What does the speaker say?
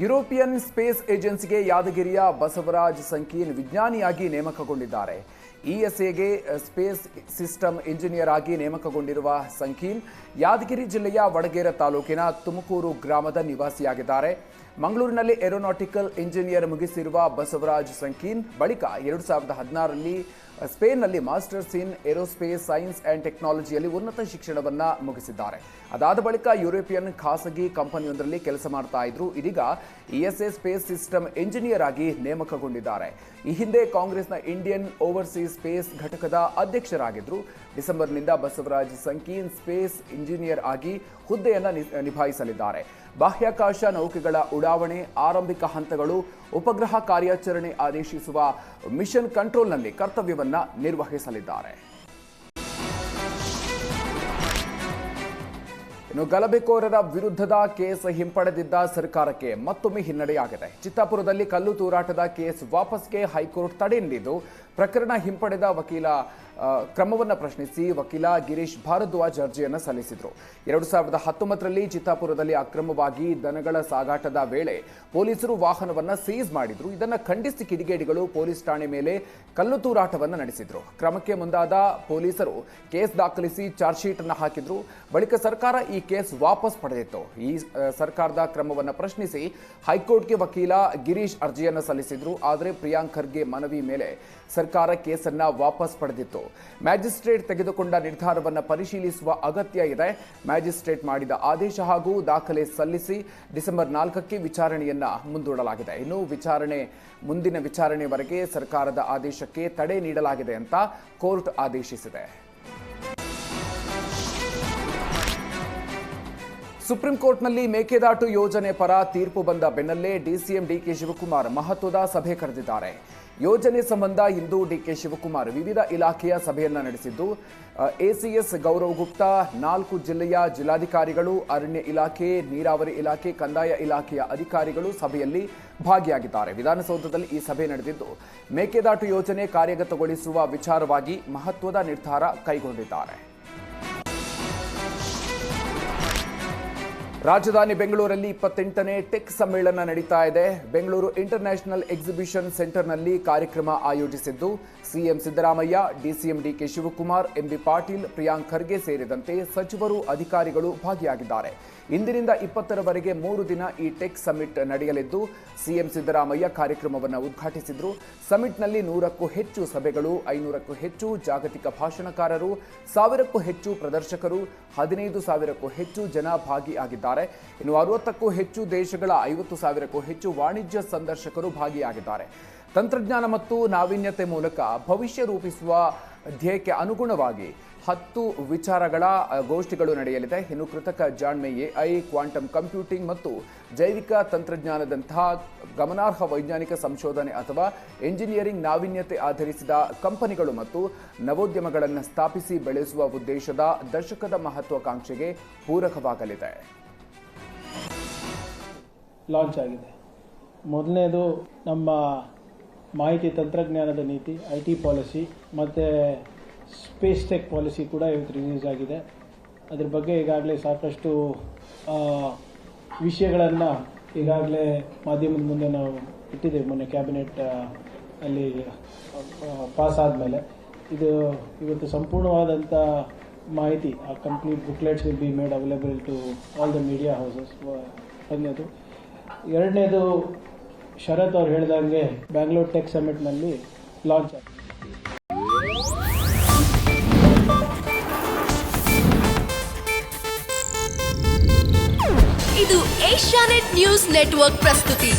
European space ಏಜೆನ್ಸಿಗೆ ಯಾದಗಿರಿಯ ಬಸವರಾಜ್ ಸಂಕೀನ್ ವಿಜ್ಞಾನಿಯಾಗಿ ನೇಮಕಗೊಂಡಿದ್ದಾರೆ. ಇಎಸ್ಎಗೆ space system engineer ಆಗಿ ನೇಮಕಗೊಂಡಿರುವ ಸಂಕೀನ್ ಯಾದಗಿರಿ ಜಿಲ್ಲೆಯ ವಡಗೇರ ತಾಲೂಕಿನ ತುಮಕೂರು ಗ್ರಾಮದ ನಿವಾಸಿಯಾಗಿದ್ದಾರೆ. ಮಂಗಳೂರಿನಲ್ಲಿ ಏರೋನಾಟಿಕಲ್ ಇಂಜಿನಿಯರ್ ಮುಗಿಸಿರುವ ಬಸವರಾಜ್ ಸಂಕೀನ್ ಬಳಿಕ ಎರಡು ಸಾವಿರದ ಹದಿನಾರರಲ್ಲಿ ಸ್ಪೇನ್ನಲ್ಲಿ masters in aerospace, science and ಟೆಕ್ನಾಲಜಿಯಲ್ಲಿ ಉನ್ನತ ಶಿಕ್ಷಣವನ್ನು ಮುಗಿಸಿದ್ದಾರೆ. ಅದಾದ ಬಳಿಕ ಯುರೋಪಿಯನ್ ಖಾಸಗಿ ಕಂಪನಿಯೊಂದರಲ್ಲಿ ಕೆಲಸ ಮಾಡ್ತಾ ಇದ್ರು. ಇದೀಗ ಎ ಸ್ಪೇಸ್ ಸಿಸ್ಟಮ್ ಎಂಜಿನಿಯರ್ ಆಗಿ ನೇಮಕಗೊಂಡಿದ್ದಾರೆ. ಈ ಹಿಂದೆ ಕಾಂಗ್ರೆಸ್ನ ಇಂಡಿಯನ್ ಓವರ್ಸೀಸ್ ಸ್ಪೇಸ್ ಘಟಕದ ಅಧ್ಯಕ್ಷರಾಗಿದ್ದರು ಡಿಸೆಂಬರ್ನಿಂದ ಬಸವರಾಜ್ ಸಂಕೀನ್ ಸ್ಪೇಸ್ ಇಂಜಿನಿಯರ್ ಆಗಿ ಹುದ್ದೆಯನ್ನು ನಿಭಾಯಿಸಲಿದ್ದಾರೆ. ಬಾಹ್ಯಾಕಾಶ ನೌಕೆಗಳ ಉಡಾವಣೆ ಆರಂಭಿಕ ಹಂತಗಳು ಉಪಗ್ರಹ ಕಾರ್ಯಾಚರಣೆ ಆದೇಶಿಸುವ ಮಿಷನ್ ಕಂಟ್ರೋಲ್ನಲ್ಲಿ ಕರ್ತವ್ಯವನ್ನು ನಿರ್ವಹಿಸಲಿದ್ದಾರೆ. ಇನ್ನು ಗಲಭೆಕೋರರ ವಿರುದ್ಧದ ಕೇಸ್ ಹಿಂಪಡೆದಿದ್ದ ಸರ್ಕಾರಕ್ಕೆ ಮತ್ತೊಮ್ಮೆ ಹಿನ್ನಡೆಯಾಗಿದೆ. ಚಿತ್ತಾಪುರದಲ್ಲಿ ಕಲ್ಲು ತೂರಾಟದ ಕೇಸ್ ವಾಪಸ್ಗೆ ಹೈಕೋರ್ಟ್ ತಡೆ ನೀಡಿದ್ದು, ಪ್ರಕರಣ ಹಿಂಪಡೆದ ವಕೀಲ ಕ್ರಮವನ್ನು ಪ್ರಶ್ನಿಸಿ ವಕೀಲ ಗಿರೀಶ್ ಭಾರದ್ವಾಜ್ ಅರ್ಜಿಯನ್ನು ಸಲ್ಲಿಸಿದರು. ಎರಡು ಸಾವಿರದ ಹತ್ತೊಂಬತ್ತರಲ್ಲಿ ಚಿತ್ತಾಪುರದಲ್ಲಿ ಅಕ್ರಮವಾಗಿ ದನಗಳ ಸಾಗಾಟದ ವೇಳೆ ಪೊಲೀಸರು ವಾಹನವನ್ನು ಸೀಸ್ ಮಾಡಿದ್ರು. ಇದನ್ನು ಖಂಡಿಸಿ ಕಿಡಿಗೇಡಿಗಳು ಪೊಲೀಸ್ ಠಾಣೆ ಮೇಲೆ ಕಲ್ಲು ತೂರಾಟವನ್ನು ನಡೆಸಿದ್ರು. ಕ್ರಮಕ್ಕೆ ಮುಂದಾದ ಪೊಲೀಸರು ಕೇಸ್ ದಾಖಲಿಸಿ ಚಾರ್ಜ್ ಶೀಟ್ ಅನ್ನು ಹಾಕಿದ್ರು. ಬಳಿಕ ಸರ್ಕಾರ ಈ ಕೇಸ್ ವಾಪಸ್ ಪಡೆದಿತ್ತು. ಈ ಸರ್ಕಾರದ ಕ್ರಮವನ್ನು ಪ್ರಶ್ನಿಸಿ ಹೈಕೋರ್ಟ್ಗೆ ವಕೀಲ ಗಿರೀಶ್ ಅರ್ಜಿಯನ್ನು ಸಲ್ಲಿಸಿದ್ರು. ಆದರೆ ಪ್ರಿಯಾಂಕ್ ಖರ್ಗೆ ಮನವಿ ಮೇಲೆ ಸರ್ಕಾರ ಕೇಸನ್ನ ವಾಪಸ್ ಪಡೆದಿತ್ತು. ಮ್ಯಾಜಿಸ್ಟ್ರೇಟ್ ತೆಗೆದುಕೊಂಡ ನಿರ್ಧಾರವನ್ನು ಪರಿಶೀಲಿಸುವ ಅಗತ್ಯ ಇದೆ. ಮ್ಯಾಜಿಸ್ಟ್ರೇಟ್ ಮಾಡಿದ ಆದೇಶ ಹಾಗೂ ದಾಖಲೆ ಸಲ್ಲಿಸಿ ಡಿಸೆಂಬರ್ ನಾಲ್ಕಕ್ಕೆ ವಿಚಾರಣೆಯನ್ನ ಮುಂದೂಡಲಾಗಿದೆ. ಇನ್ನು ವಿಚಾರಣೆ, ಮುಂದಿನ ವಿಚಾರಣೆವರೆಗೆ ಸರ್ಕಾರದ ಆದೇಶಕ್ಕೆ ತಡೆ ನೀಡಲಾಗಿದೆ ಅಂತ ಕೋರ್ಟ್ ಆದೇಶಿಸಿದೆ. ಸುಪ್ರೀಂ ಕೋರ್ಟ್ನಲ್ಲಿ ಮೇಕೆದಾಟು ಯೋಜನೆ ಪರ ತೀರ್ಪು ಬಂದ ಬೆನ್ನಲ್ಲೇ ಡಿಸಿಎಂ ಡಿಕೆ ಶಿವಕುಮಾರ್ ಮಹತ್ವದ ಸಭೆ ಕರೆದಿದ್ದಾರೆ. ಯೋಜನೆ ಸಂಬಂಧ ಇಂದು ಡಿಕೆ ಶಿವಕುಮಾರ್ ವಿವಿಧ ಇಲಾಖೆಯ ಸಭೆಯನ್ನು ನಡೆಸಿದ್ದು ಎಸಿಎಸ್ ಗೌರವ್ ಗುಪ್ತಾ, ನಾಲ್ಕು ಜಿಲ್ಲೆಯ ಜಿಲ್ಲಾಧಿಕಾರಿಗಳು, ಅರಣ್ಯ ಇಲಾಖೆ, ನೀರಾವರಿ ಇಲಾಖೆ, ಕಂದಾಯ ಇಲಾಖೆಯ ಅಧಿಕಾರಿಗಳು ಸಭೆಯಲ್ಲಿ ಭಾಗಿಯಾಗಿದ್ದಾರೆ. ವಿಧಾನಸೌಧದಲ್ಲಿ ಈ ಸಭೆ ನಡೆದಿದ್ದು, ಮೇಕೆದಾಟು ಯೋಜನೆ ಕಾರ್ಯಗತಗೊಳಿಸುವ ವಿಚಾರವಾಗಿ ಮಹತ್ವದ ನಿರ್ಧಾರ ಕೈಗೊಂಡಿದ್ದಾರೆ. ರಾಜಧಾನಿ ಬೆಂಗಳೂರಲ್ಲಿ ಇಪ್ಪತ್ತೆಂಟನೇ ಟೆಕ್ ಸಮ್ಮೇಳನ ನಡೀತಾ ಇದೆ. ಬೆಂಗಳೂರು ಇಂಟರ್ನ್ಯಾಷನಲ್ ಎಕ್ಸಿಬಿಷನ್ ಸೆಂಟರ್ನಲ್ಲಿ ಕಾರ್ಯಕ್ರಮ ಆಯೋಜಿಸಿದ್ದು, CM Siddaramaiah, DCM DK Shivakumar, MB Patil, Priyank Kharge ಸೇರಿದಂತೆ ಸಚಿವರು, ಅಧಿಕಾರಿಗಳು ಭಾಗಿಯಾಗಿದ್ದಾರೆ. ಇಂದಿನಿಂದ ಇಪ್ಪತ್ತರವರೆಗೆ ಮೂರು ದಿನ ಈ ಟೆಕ್ ಸಮಿಟ್ ನಡೆಯಲಿದ್ದು, ಸಿಎಂ ಸಿದ್ದರಾಮಯ್ಯ ಕಾರ್ಯಕ್ರಮವನ್ನು ಉದ್ಘಾಟಿಸಿದ್ರು. ಸಮಿಟ್ನಲ್ಲಿ ನೂರಕ್ಕೂ ಹೆಚ್ಚು ಸಭೆಗಳು, ಐನೂರಕ್ಕೂ ಹೆಚ್ಚು ಜಾಗತಿಕ ಭಾಷಣಕಾರರು, ಸಾವಿರಕ್ಕೂ ಹೆಚ್ಚು ಪ್ರದರ್ಶಕರು, ಹದಿನೈದು ಸಾವಿರಕ್ಕೂ ಹೆಚ್ಚು ಜನ ಭಾಗಿಯಾಗಿದ್ದಾರೆ. ಇನ್ನು ಅರವತ್ತಕ್ಕೂ ಹೆಚ್ಚು ದೇಶಗಳ ಐವತ್ತು ಸಾವಿರಕ್ಕೂ ಹೆಚ್ಚು ವಾಣಿಜ್ಯ ಸಂದರ್ಶಕರು ಭಾಗಿಯಾಗಿದ್ದಾರೆ. ತಂತ್ರಜ್ಞಾನ ಮತ್ತು ನಾವೀನ್ಯತೆ ಮೂಲಕ ಭವಿಷ್ಯ ರೂಪಿಸುವ ಧ್ಯೇಯಕ್ಕೆ ಅನುಗುಣವಾಗಿ ಹತ್ತು ವಿಚಾರಗಳ ಗೋಷ್ಠಿಗಳು ನಡೆಯಲಿದೆ. ಇನ್ನು ಕೃತಕ ಜಾಣ್ಮೆ ಎಐ, ಕ್ವಾಂಟಮ್ ಕಂಪ್ಯೂಟಿಂಗ್ ಮತ್ತು ಜೈವಿಕ ತಂತ್ರಜ್ಞಾನದಂತಹ ಗಮನಾರ್ಹ ವೈಜ್ಞಾನಿಕ ಸಂಶೋಧನೆ ಅಥವಾ ಎಂಜಿನಿಯರಿಂಗ್ ನಾವೀನ್ಯತೆ ಆಧರಿಸಿದ ಕಂಪನಿಗಳು ಮತ್ತು ನವೋದ್ಯಮಗಳನ್ನು ಸ್ಥಾಪಿಸಿ ಬೆಳೆಸುವ ಉದ್ದೇಶದ ದಶಕದ ಮಹತ್ವಾಕಾಂಕ್ಷೆಗೆ ಪೂರಕವಾಗಲಿದೆ. ಲಾಂಚ್ ಆಗಿದೆ. ಮೊದಲನೇದು ನಮ್ಮ ಮಾಹಿತಿ ತಂತ್ರಜ್ಞಾನದ ನೀತಿ ಐ ಟಿ ಪಾಲಿಸಿ ಮತ್ತು ಸ್ಪೇಸ್ ಟೆಕ್ ಪಾಲಿಸಿ ಕೂಡ ಇವತ್ತು ರಿಲೀಸ್ ಆಗಿದೆ. ಅದ್ರ ಬಗ್ಗೆ ಈಗಾಗಲೇ ಸಾಕಷ್ಟು ವಿಷಯಗಳನ್ನು ಈಗಾಗಲೇ ಮಾಧ್ಯಮದ ಮುಂದೆ ನಾವು ಇಟ್ಟಿದ್ದೇವೆ. ಮೊನ್ನೆ ಕ್ಯಾಬಿನೆಟ್ ಅಲ್ಲಿ ಪಾಸ್ ಆದಮೇಲೆ. ಇದು ಇವತ್ತು ಸಂಪೂರ್ಣವಾದಂಥ ಮಾಹಿತಿ, ಆ complete booklets will be made available to all the media houses ಒಂದನೇದು ಎರಡನೇದು ಶರತ್ ಅವ್ರು ಹೇಳ್ದಂಗೆ ಬ್ಯಾಂಗ್ಳೂರ್ ಟೆಕ್ ಸಮಿಟ್ನಲ್ಲಿ ಲಾಂಚ್ ಆಗಿದೆ. ಇದು ಏಷ್ಯಾನೆಟ್ ನ್ಯೂಸ್ ನೆಟ್ವರ್ಕ್ ಪ್ರಸ್ತುತಿ.